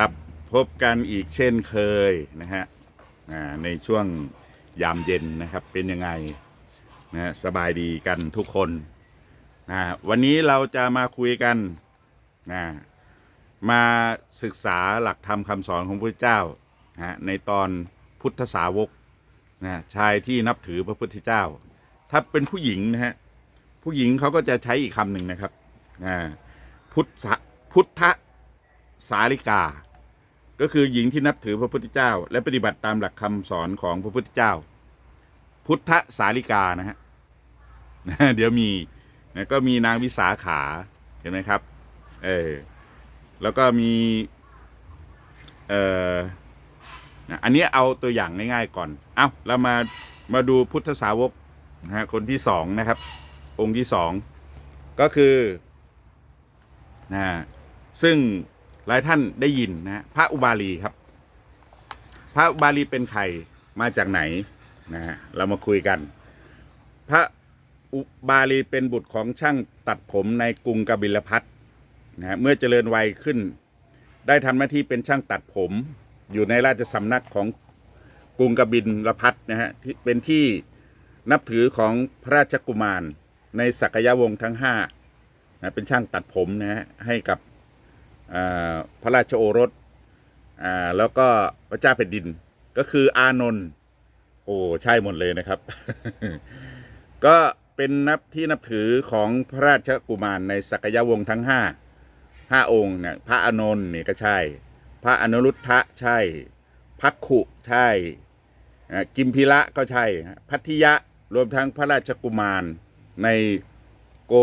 ครับพบกันอีกเช่นเคยนะฮะในช่วงยามเย็นนะครับเป็นยังไงนะฮะสบายดีกันทุกคนนะวันนี้เราจะมาคุยกันนะมาศึกษาหลักธรรมคำสอนของพระเจ้านะฮะในตอนพุทธสาวกนะชายที่นับถือพระพุทธเจ้า ถ้าเป็นผู้หญิงนะฮะผู้หญิงเขาก็จะใช้อีกคำหนึ่งนะครับอ่าพุทธพุทธ สาริกา ก็คือหญิงที่นับถือพระพุทธเจ้า และปฏิบัติตามหลักคำสอนของพระพุทธเจ้า พุทธสาริกานะฮะเดี๋ยวมีนะก็มีนางวิสาขาเห็นไหมครับเออแล้วก็มีเออนะอันนี้เอาตัวอย่างง่ายๆก่อน เอาเรามามาดูพุทธสาวกนะฮะคนที่สองนะครับ องค์ที่สองก็คือนะซึ่ง หลายท่านได้ยินนะฮะพระอุบาลีครับ พระอุบาลีเป็นใครมาจากไหนนะฮะเรามาคุยกัน พระอุบาลีเป็นบุตรของช่างตัดผมในกรุงกบิลพัทนะฮะเมื่อเจริญวัยขึ้น ได้ทำหน้าที่เป็นช่างตัดผมอยู่ในราชสำนักของกรุงกบิลพัทนะฮะที่เป็นที่นับถือของพระราชกุมารในสักยวงศ์ทั้งห้านะเป็นช่างตัดผมนะฮะให้กับ พระราชโอรสแล้วก็พระเจ้าแผ่นดินก็คืออานนท์โอ้ใช่หมดเลยนะครับ ก็เป็นนับที่นับถือของพระราชกุมารในสักยวงศ์ทั้งห้าห้าองค์เนี่ยพระอานนท์นี่ก็ใช่ พระอนุรุทธะใช่พักขุใช่กิมพิระก็ใช่พัทธิยะรวมทั้งพระราชกุมารในโก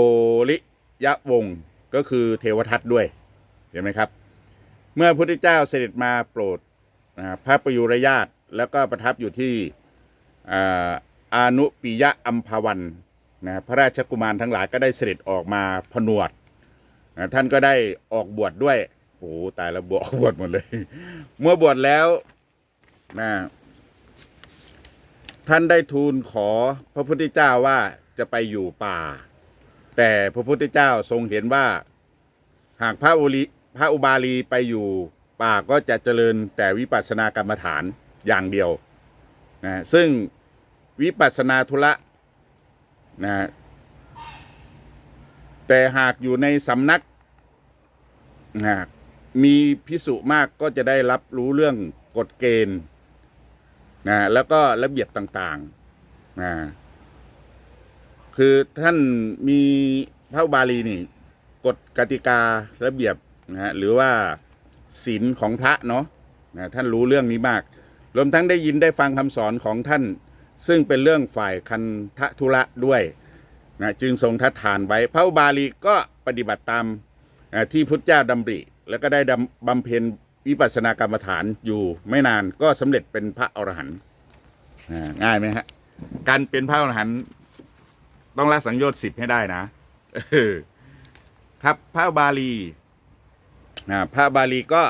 ริยะวงศ์ก็คือเทวทัตด้วย เห็นไหมครับ เมื่อพระพุทธเจ้าเสด็จมาโปรดพระประยุรญาตแล้วก็ประทับอยู่ที่อานุปิยะอัมพวันนะพระราชกุมารทั้งหลายก็ได้เสด็จออกมาผนวดนะท่านก็ได้ออกบวชดด้วยโอ้โหตายแล้วบวชบวชหมดเลย เมื่อบวชแล้วนะท่านได้ทูลขอพระพุทธเจ้าว่าจะไปอยู่ป่า แต่พระพุทธเจ้าทรงเห็นว่าหากพระอุลิ พระอุบาลีไปอยู่ป่าก็จะเจริญแต่วิปัสสนากรรมฐานอย่างเดียวนะซึ่งวิปัสสนาธุระนะแต่หากอยู่ในสำนักนะมีพิสุมากก็จะได้รับรู้เรื่องกฎเกณฑ์นะแล้วก็ระเบียบต่างๆนะคือท่านมีพระบาลีนี่กฎกติการะเบียบ นะฮะหรือว่าศีลของพระเนาะนะท่านรู้เรื่องนี้มาก รวมทั้งได้ยินได้ฟังคำสอนของท่าน ซึ่งเป็นเรื่องฝ่ายคันทะธุระด้วยนะจึงทรงทัดทานไว้ พระบาลีก็ปฏิบัติตามอ่าที่พุทธเจ้าดำริ แล้วก็ได้ดำบำเพ็ญวิปัสสนากรรมฐานอยู่ไม่นานก็สำเร็จเป็นพระอรหันต์ง่ายไหมฮะการเป็นพระอรหันต์ต้องละสังโยชน์สิบให้ได้นะ ครับพระบาลี นะพระบาลีก็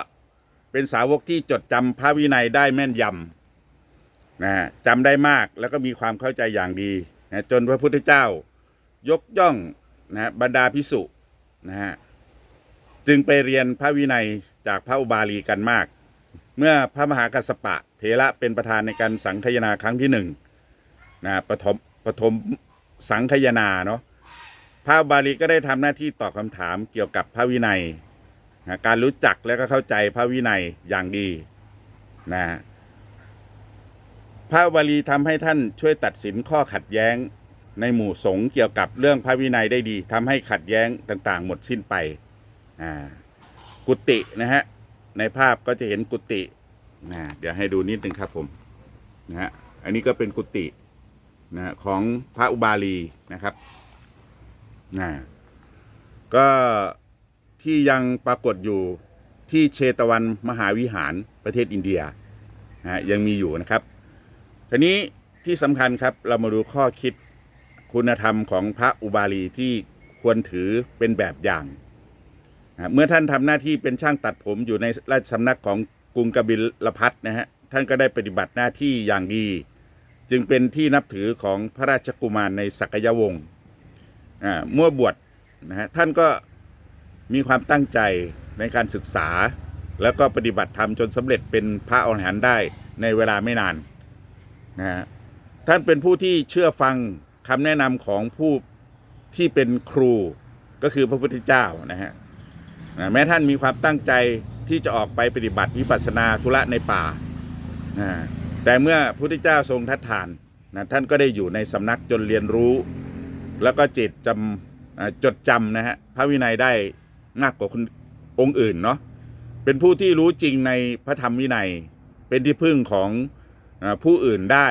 เป็นสาวกที่จดจำพระวินัยได้แม่นยำนะจำได้มากแล้วก็มีความเข้าใจอย่างดีนะจนพระพุทธเจ้ายกย่องนะบรรดาพิสุนะฮะจึงไปเรียนพระวินัยจากพระอุบาลีกันมาก เมื่อพระมหากัสปะเถระเป็นประธานในการสังคยนาครั้งที่หนึ่งนะปฐมปฐมสังคยนาเนาะพระบาลีก็ได้ทำหน้าที่ตอบคำถามเกี่ยวกับพระวินัย นะการรู้จักและก็เข้าใจพระวินัยอย่างดีนะพระบาลีทำให้ท่านช่วยตัดสินข้อขัดแย้งในหมู่สงฆ์เกี่ยวกับเรื่องพระวินัยได้ดีทำให้ขัดแย้งต่างๆ หมดสิ้นไปกุฏินะฮะในภาพก็จะเห็นกุฏินะเดี๋ยวให้ดูนิดนึงครับผมนะฮะอันนี้ก็เป็นกุฏินะของพระอุบาลีนะครับนะก็ ที่ยังปรากฏอยู่ที่เชตวันมหาวิหารประเทศอินเดียนะยังมีอยู่นะครับทีนี้ที่สำคัญครับเรามาดูข้อคิดคุณธรรมของพระอุบาลีที่ควรถือเป็นแบบอย่างนะเมื่อท่านทำหน้าที่เป็นช่างตัดผมอยู่ในราชสำนักของกรุงกบิลพัทนะฮะท่านก็ได้ปฏิบัติหน้าที่อย่างดี จึงเป็นที่นับถือของพระราชกุมารในสักยวงศ์เมื่อบวชนะฮะท่านก็ มีความตั้งใจในการศึกษา แล้วก็ปฏิบัติธรรมจนสำเร็จเป็นพระอรหันต์ได้ในเวลาไม่นานนะฮะท่านเป็นผู้ที่เชื่อฟังคำแนะนำของผู้ที่เป็นครูก็คือพระพุทธเจ้านะฮะแม้ท่านมีความตั้งใจที่จะออกไปปฏิบัติวิปัสสนาธุระในป่านะแต่เมื่อพระพุทธเจ้าทรงทัดทานนะท่านก็ได้อยู่ในสำนักจนเรียนรู้ แล้วก็จิตจำจดจำนะฮะพระวินัยได้ มากกว่าคนองค์อื่นเนาะเป็นผู้ที่รู้จริงในพระธรรมวินัย เป็นที่พึ่งของผู้อื่นได้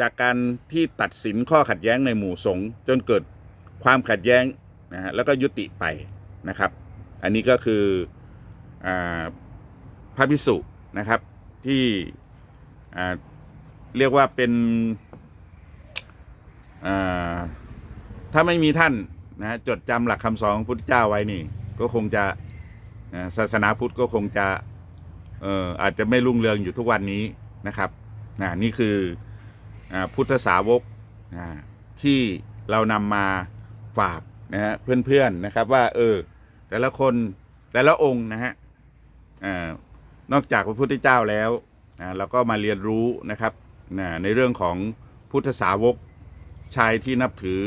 จากการที่ตัดสินข้อขัดแย้งในหมู่สงฆ์จนเกิดความขัดแย้งนะฮะแล้วก็ยุติไปนะครับ อันนี้ก็คืออพระพิสุนะครับที่เรียกว่าเป็นถ้าไม่มีท่านนะจดจำหลักคำสอนของพุทธเจ้าไว้นี่ ก็คงจะศาสนาพุทธก็คงจะเอ่ออาจจะไม่รุ่งเรืองอยู่ทุกวันนี้นะครับนี่คืออพุทธสาวกที่เรานำมาฝากนะฮะเพื่อนๆนะครับว่าเออแต่ละคนแต่ละองค์นะฮะนอกจากพระพุทธเจ้าแล้วเราก็มาเรียนรู้นะครับในเรื่องของพุทธสาวกชายที่นับถือ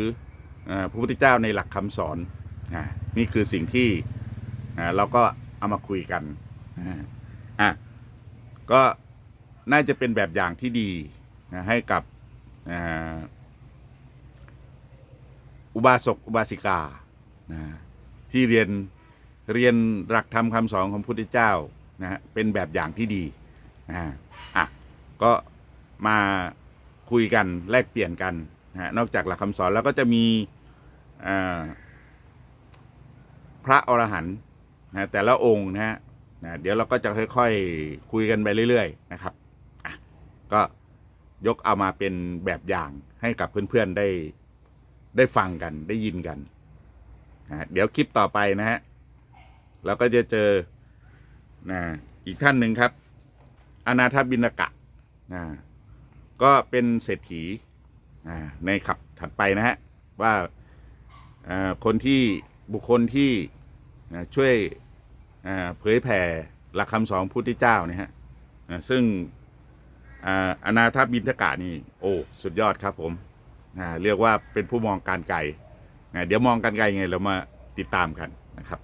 พระพุทธเจ้าในหลักคำสอน นี่คือสิ่งที่เราก็เอามาคุยกันอ่าอะก็น่าจะเป็นแบบอย่างที่ดีนะให้กับอุบาสกอุบาสิกานะที่เรียนเรียนหลักธรรมคำสอนของพุทธเจ้านะฮะเป็นแบบอย่างที่ดีอ่าอะก็มาคุยกันแลกเปลี่ยนกันนะนอกจากหลักคำสอนแล้วก็จะมีอ่า พระอรหันต์นะแต่ละองค์นะฮะนะเดี๋ยวเราก็จะค่อยๆ คุยกันไปเรื่อย ๆ นะครับอะก็ยกเอามาเป็นแบบอย่างให้กับเพื่อนๆได้ได้ฟังกันได้ยินกันนะเดี๋ยวคลิปต่อไปนะฮะเราก็จะเจอนะอีกท่านหนึ่งครับ อนาถบินกะนะก็เป็นเศรษฐีในขับถัดไปนะฮะว่าคนที่บุคคลที่ ช่วยเผยแผ่หลักคำสอนพุทธเจ้านี่ฮะซึ่งอ่าอนาถบินทกะนี่โอ้สุดยอดครับผมเรียกว่าเป็นผู้มองการไกลเดี๋ยวมองการไกลไงเรามาติดตามกันนะครับ